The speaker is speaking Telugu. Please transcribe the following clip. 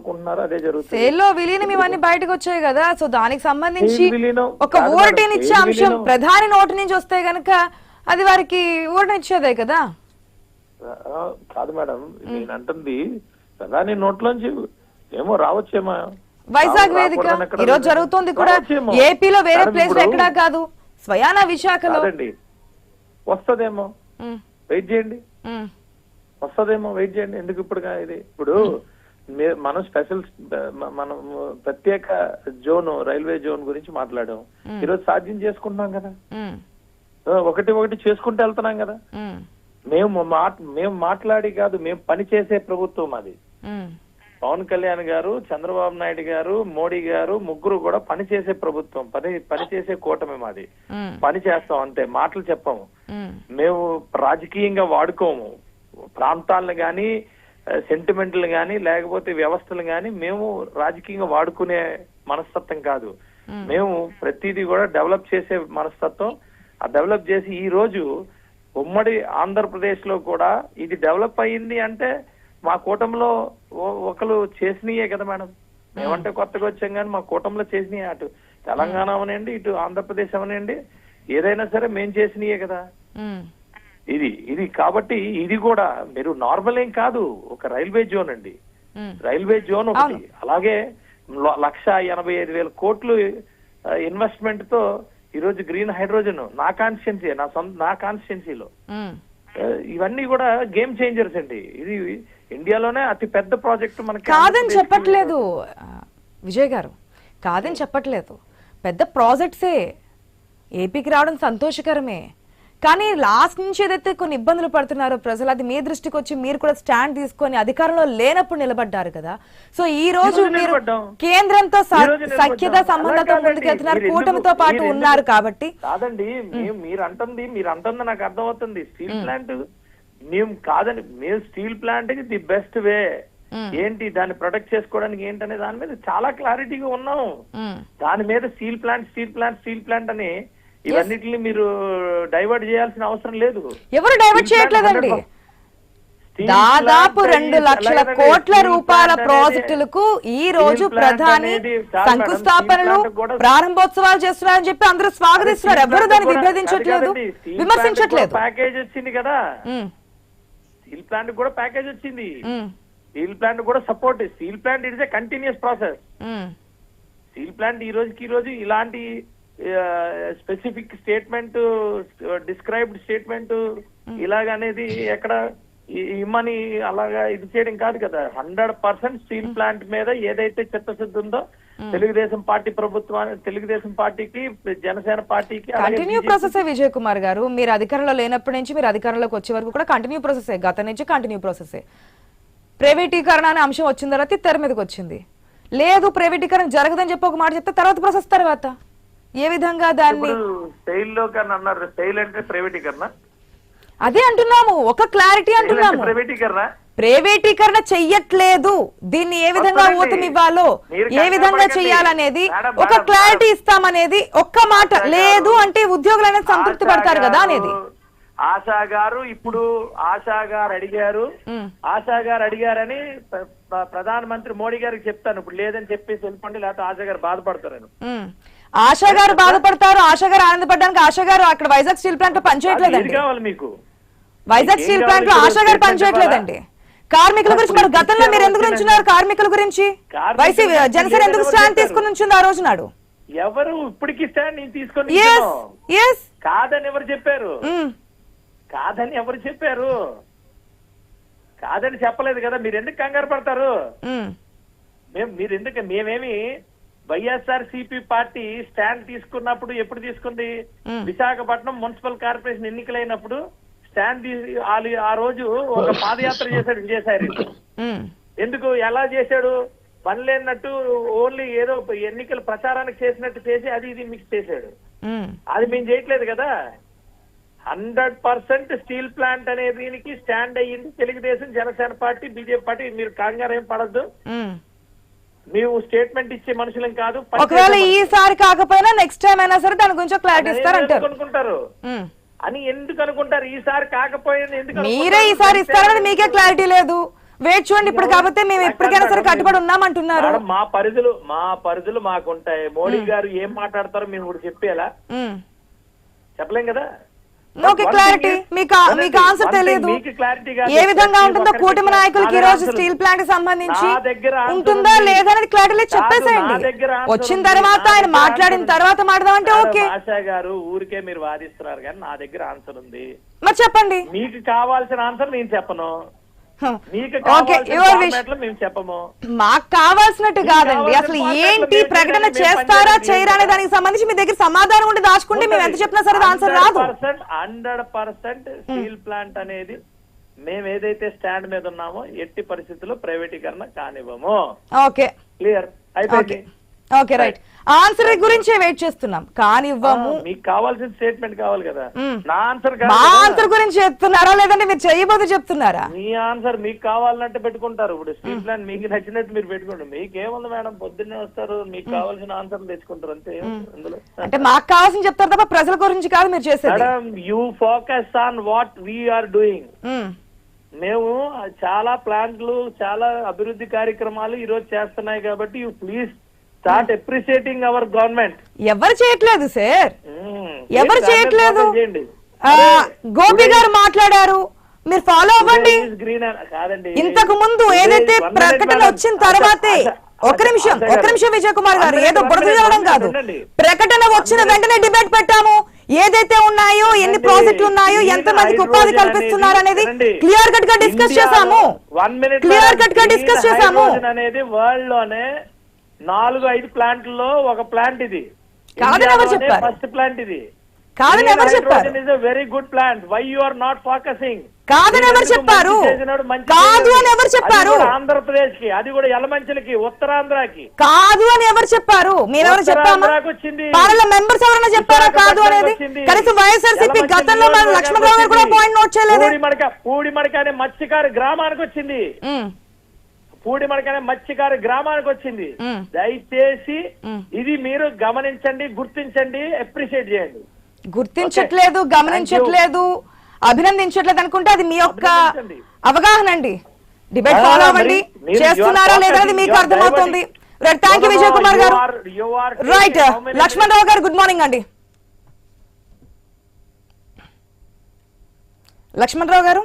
కోరుకుంటున్నారో అదే జరుగుతుంది. సేల్లో విలీనం ఇవన్నీ బయటకు వచ్చాయి కదా. సో దానికి సంబంధించి ఒక సేల్ అంశం. ప్రధాని నోటి నుంచి వస్తే గనక అది వారికి ఊరటనిచ్చేదే కదా. కాదు మేడం నేను అంటుంది ప్రధాని నోట్లోంచి ఏమో రావచ్చేమో. వైజాగ్ వేదిక. ఈరోజు. జరుగుతోంది కూడా. ఏపీలో వేరే ప్లేస్ ఎక్కడా కాదు. స్వయాన విశాఖలో. వస్తదేమో. వెయిట్ చేయండి. వస్తదేమో వెయిట్ చేయండి. ఎందుకు ఇప్పుడు ఇది? ఇప్పుడు మనం స్పెషల్ మనం ప్రత్యేక జోన్ రైల్వే జోన్ గురించి మాట్లాడాం. ఈరోజు సాధ్యం చేసుకుంటున్నాం కదా. ఒకటి ఒకటి చేసుకుంటూ వెళ్తున్నాం కదా. మేము. మాట్ మేము మాట్లాడి కాదు మేము పని చేసే ప్రభుత్వం అది. పవన్ కళ్యాణ్ గారు చంద్రబాబు నాయుడు గారు మోడీ గారు ముగ్గురు కూడా పని చేసే ప్రభుత్వం పని పని చేసే కూటమి మాది. పని చేస్తాం అంతే మాటలు చెప్పము. మేము రాజకీయంగా వాడుకోము. ప్రాంతాలను గాని సెంటిమెంట్లు గాని లేకపోతే వ్యవస్థలు గాని మేము రాజకీయంగా వాడుకునే మనస్తత్వం కాదు. మేము. ప్రతిదీ కూడా డెవలప్ చేసే మనస్తత్వం. ఆ డెవలప్ చేసి ఈ రోజు ఉమ్మడి ఆంధ్రప్రదేశ్లో కూడా ఇది డెవలప్ అయ్యింది అంటే మా కూటమిలో ఒకరు చేసినయే కదా మేడం. మేమంటే కొత్తగా వచ్చాం కానీ మా కూటమిలో చేసినయే అటు తెలంగాణ అవనండి ఇటు ఆంధ్రప్రదేశ్ అవనండి. ఏదైనా సరే మేం చేసినయే కదా. ఇది ఇది కాబట్టి ఇది కూడా మీరు నార్మల్ ఏం కాదు ఒక రైల్వే జోన్ అండి. రైల్వే జోన్ ఒకటి. అలాగే లక్ష ఎనభై ఐదు వేల కోట్లు ఇన్వెస్ట్మెంట్తో ఈ రోజు గ్రీన్ హైడ్రోజన్ నా కాన్స్టిట్యున్సీ నా సొంత నా కాన్స్టిట్యున్సీలో. ఇవన్నీ కూడా గేమ్ చేంజర్స్ అండి. ఇది ఇండియాలోనే అతి పెద్ద ప్రాజెక్ట్ మనకి కాదని చెప్పట్లేదు. విజయ్ గారు కాదని చెప్పట్లేదు. పెద్ద ప్రాజెక్ట్సే ఏపీకి రావడం సంతోషకరమే. కానీ లాస్ట్ నుంచి ఏదైతే కొన్ని ఇబ్బందులు పడుతున్నారో ప్రజలు అది మీ దృష్టికి వచ్చి మీరు కూడా స్టాండ్ తీసుకొని అధికారంలో లేనప్పుడు నిలబడ్డారు కదా. సో ఈ రోజు మీరు. కేంద్రంతో. సఖ్యత సంబంధంతో అలా ముందుకు కాదండి. వెళ్తున్నారు మీరు కూటమితో పాటు ఉన్నారు కాబట్టి. కాదండి మీరు అంటుంది మీరు అంటుంది నాకు అర్థమవుతుంది. స్టీల్ ప్లాంట్ మేము కాదండి మేము steel plant the best way. ఏంటి దాన్ని ప్రొటెక్ట్ చేసుకోవడానికి ఏంటనే దాని మీద చాలా క్లారిటీగా ఉన్నాం. దాని మీద steel plant steel plant steel plant అని ఇవన్నిటిని మీరు డైవర్ట్ చేయాల్సిన అవసరం లేదు. ఎవరు డైవర్ట్ చేయట్లేదండి? 100% Steel దాదాపు రెండు లక్షల కోట్ల రూపాయల ప్రాజెక్టులకు ఈ రోజు ప్రధాని శంకుస్థాపనలు ప్రారంభోత్సవాలు చేస్తున్నారని చెప్పి అందరూ స్వాగతిస్తున్నారు. ఎవరు దాన్ని విభేదించట్లేదు? విమర్శించట్లేదు. ప్యాకేజ్ వచ్చింది కదా. స్టీల్ ప్లాంట్ కూడా ప్యాకేజ్ వచ్చింది. స్టీల్ ప్లాంట్ కూడా support steel plant it's a continuous process steel plant ఈ రోజుకి ఈ రోజు ఇలాంటి స్పెసిఫిక్ స్టేట్మెంట్ డిస్క్రైబ్డ్ స్టేట్మెంట్ ఇలాగనేది ఎక్కడ ఇమ్మని అలాగా ఇది చేయడం కాదు కదా. హండ్రెడ్ పర్సెంట్ స్టీల్ ప్లాంట్ మీద ఏదైతే చిత్తశుద్ధి ఉందో తెలుగుదేశం పార్టీ ప్రభుత్వానికి తెలుగుదేశం పార్టీకి జనసేన పార్టీకి కంటిన్యూ ప్రాసెస్ విజయ్ కుమార్ గారు? మీరు అధికారంలో లేనప్పటి నుంచి మీరు అధికారంలోకి వచ్చే వరకు కూడా కంటిన్యూ ప్రాసెస్ గత నుంచి కంటిన్యూ ప్రాసెస్ ప్రైవేటీకరణ అనే అంశం వచ్చిన తర్వాత తెర మీదకి వచ్చింది. లేదు ప్రైవేటీకరణ జరగదని చెప్పి ఒక మాట చెప్తే తర్వాత ప్రాసెస్ తర్వాత. ఏ విధంగా దాన్ని? స్టైల్లో కన్నా అన్నారు స్టైల్ అంటే ప్రైవేటీకరణ. అదే అంటున్నాము ఒక క్లారిటీ అంటున్నాము. ప్రైవేటీకరణ. ప్రైవేటీకరణ చెయ్యట్లేదు. దీన్ని ఏ విధంగా వస్తుందండి. ఊతం ఇవ్వాలో మీరు ఏ విధంగా. చెయ్యాలనేది ఒక క్లారిటీ. ఇస్తామనేది ఒక్క మాట. లేదు అంటే ఉద్యోగులు అనేది సంతృప్తి పడతారు కదా అనేది. ఆశా గారు ఇప్పుడు ఆశా గారు అడిగారు. ఆశా గారు అడిగారని ప్ర- ప్ర- ప్రధానమంత్రి మోడీ గారికి చెప్తాను. ఇప్పుడు లేదని చెప్పేసి వెళ్ళిపోండి లేకపోతే ఆశా గారు బాధపడతారు. ఆశా గారు బాధపడతారు. ఆశా గారు ఆనందపడడానికి ఆశా గారు అక్కడ వైజాగ్ స్టీల్ ప్లాంట్లో పనిచేయట్లేదండి. మీకు? వైజాగ్ స్టీల్ ప్లాంట్లో? ఆశా గారు పనిచేయట్లేదండి. కార్మికుల గురించి మరి గతంలో మీరు ఎందుకు నుంచున్నారు? కార్మికుల గురించి? వైసీ జనసేన ఎందుకు స్టాండ్? తీసుకుని ఉంచింది ఆ రోజు నాడు? ఎవరు ఇప్పటికి స్టాండ్ నేను తీసుకొని కాదని ఎవరు చెప్పారు? కాదని ఎవరు చెప్పారు? కాదని చెప్పలేదు కదా మీరు ఎందుకు కంగారు పడతారు? మేము మీరు ఎందుకు మేమేమి వైఎస్ఆర్ సిపి పార్టీ స్టాండ్ తీసుకున్నప్పుడు ఎప్పుడు తీసుకుంది. విశాఖపట్నం మున్సిపల్ కార్పొరేషన్ ఎన్నికలైనప్పుడు స్టాండ్ ఆ రోజు ఒక పాదయాత్ర చేశాడు విజయసాయి రెడ్డి. ఎందుకు? ఎలా చేశాడు? పని లేనట్టు ఓన్లీ ఏదో ఎన్నికల ప్రచారానికి చేసినట్టు చేసి అది ఇది మిక్స్ చేశాడు. అది మేము చేయట్లేదు కదా? హండ్రెడ్ పర్సెంట్ స్టీల్ ప్లాంట్ అనే దీనికి స్టాండ్ అయ్యింది Telugu Desam Janasena party BJP party. మీరు కంగారు ఏం పడద్దు మేము స్టేట్మెంట్ ఇచ్చే మనుషులం కాదు ఒకవేళ ఈసారి కాకపోయినా నెక్స్ట్ టైం అయినా సరే దాని గురించి క్లారిటీ. ఇస్తారంటారు అనుకుంటారు. అని ఎందుకు అనుకుంటారు? ఈసారి కాకపోయినా ఎందుకు మీరే? ఈసారి ఇస్తారని మీకే క్లారిటీ లేదు. వెయిట్ చూడండి ఇప్పుడు కాకపోతే మేము ఎప్పటికైనా సరే కట్టుబడి ఉన్నామంటున్నారు. మేడం, మా పరిధులు మా పరిధులు మాకుంటాయి. మోడీ గారు ఏం మాట్లాడతారో మేము ఇప్పుడు చెప్పేలా. చెప్పలేం కదా? ఓకే క్లారిటీ మీకు ఆన్సర్ తెలియదు. ఏ విధంగా ఉంటుందో కూటమి నాయకులకి ఈ రోజు స్టీల్ ప్లాంట్ సంబంధించి ఉంటుందా. లేదా అనేది క్లారిటీ చెప్పేసేయండి. వచ్చిన. తర్వాత ఆయన మాట్లాడిన తర్వాత మాట్లాడదామంటే మేడం, ఓకే. ఆశా గారు ఊరికే మీరు వాదిస్తున్నారు కానీ నా దగ్గర ఆన్సర్ ఉంది. మరి చెప్పండి. మీకు కావాల్సిన ఆన్సర్ నేను చెప్పను. మీకు కావాల్సినట్టు కాదండి. అసలు ఏంటి ప్రకటన చేస్తారా చేయరా అనే. దానికి సంబంధించి మీ దగ్గర సమాధానం ఉండి దాచుకుంటే మేము ఎంత చెప్పినా సరే ఆన్సర్ రాదు. హండ్రెడ్ పర్సెంట్ స్టీల్ ప్లాంట్ అనేది మేము ఏదైతే స్టాండ్ మీద ఉన్నామో ఎట్టి పరిస్థితుల్లో ప్రైవేటీకరణ కానివ్వము. ఓకే. క్లియర్? అయిపోయింది. ఓకే రైట్ ఆన్సర్ గురించే వెయిట్ చేస్తున్నాం. కానివ్వము. మీకు కావాల్సిన స్టేట్మెంట్ కావాలి కదా. మ్మ్. నా ఆన్సర్ మా ఆన్సర్ గురించి చెప్తున్నారా లేదంటే మీరు చేయబోతు చెప్తున్నారా? మీ ఆన్సర్ మీకు కావాలంటే పెట్టుకుంటారు. ఇప్పుడు స్టీల్ ప్లాంట్ మీకు నచ్చినట్టు మీరు పెట్టుకోండి. మీకేముంది మేడం? పొద్దున్నే వస్తారు మీకు కావాల్సిన ఆన్సర్ తెచ్చుకుంటారు. అంతే. అందులో. అంటే మాకు కావాల్సింది చెప్తారు తప్ప ప్రజల గురించి కాదు మీరు చేసేది. Madam you focus on what we are doing um, మేము చాలా ప్లాంట్లు చాలా అభివృద్ధి కార్యక్రమాలు ఈ రోజు చేస్తున్నాయి కాబట్టి you please start appreciating our government ఎవరు చేయట్లేదు సార్? ఎవరు చేయట్లేదు? గోపి గారు మాట్లాడారు. మీరు ఫాలో అవ్వండి. ఇంతకు ముందు ఏదైతే ప్రకటన వచ్చిన తర్వాతే ఒక నిమిషం ఒక నిమిషం విజయ్ కుమార్ గారు ఏదో బురద కాదు. ప్రకటన వచ్చిన వెంటనే డిబేట్ పెట్టాము. ఏదైతే ఉన్నాయో ఎన్ని ప్రాజెక్టులు ఉన్నాయో ఎంత మందికి ఉపాధి కల్పిస్తున్నారు అనేది క్లియర్ కట్గా డిస్కస్ చేసాము క్లియర్ కట్గా డిస్కస్ చేసాము అనేది వరల్డ్లోనే నాలుగు ఐదు ప్లాంట్లలో ఒక ప్లాంట్ ఇది? ఫస్ట్ ప్లాంట్ ఇది. కాదని ఎవరు చెప్పారు? Is very good plant why you are not focusing కాదని ఎవరు చెప్పారు? కాదు అని ఎవరు చెప్పారు? ఆంధ్రప్రదేశ్కి అది కూడా యలమంచిలకి ఉత్తరాంధ్రకి. కాదు అని ఎవరు చెప్పారు? మేమెవరు చెప్పామా? ఉత్తరాంధ్రకు వచ్చింది. పార్ల మెంబర్స్ ఎవరైనా చెప్పారా కాదు అనేది? వచ్చింది. కనీసం వైఎస్ఆర్సీపీ యలమంచిలి గతంలో మన నియోజకవర్గానికి లక్ష్మణరావు గారు కూడా వచ్చింది. పాయింట్ నోట్ చేయలేదు? పూడిమడక పూడిమడక అనే మత్స్యకారు గ్రామానికి వచ్చింది. ఉమ్, పూడిమడక అనే మత్స్యకారు గ్రామానికి వచ్చింది. దయచేసి. ఇది మీరు గమనించండి గుర్తించండి అప్రిషియేట్ చేయండి. గుర్తించట్లేదు. గమనించట్లేదు అభినందించట్లేదు అనుకుంటే అది మీ యొక్క. అవగాహన అండి. డిబేట్ ఫాలో అవ్వండి. చేస్తున్నారా లేదా అది మీకు అర్థమవుతుంది. Right thank you Vijay Kumar గారు. రైట్ లక్ష్మణ్ రావు గారు గుడ్ మార్నింగ్ అండి. లక్ష్మణ్ రావు గారు?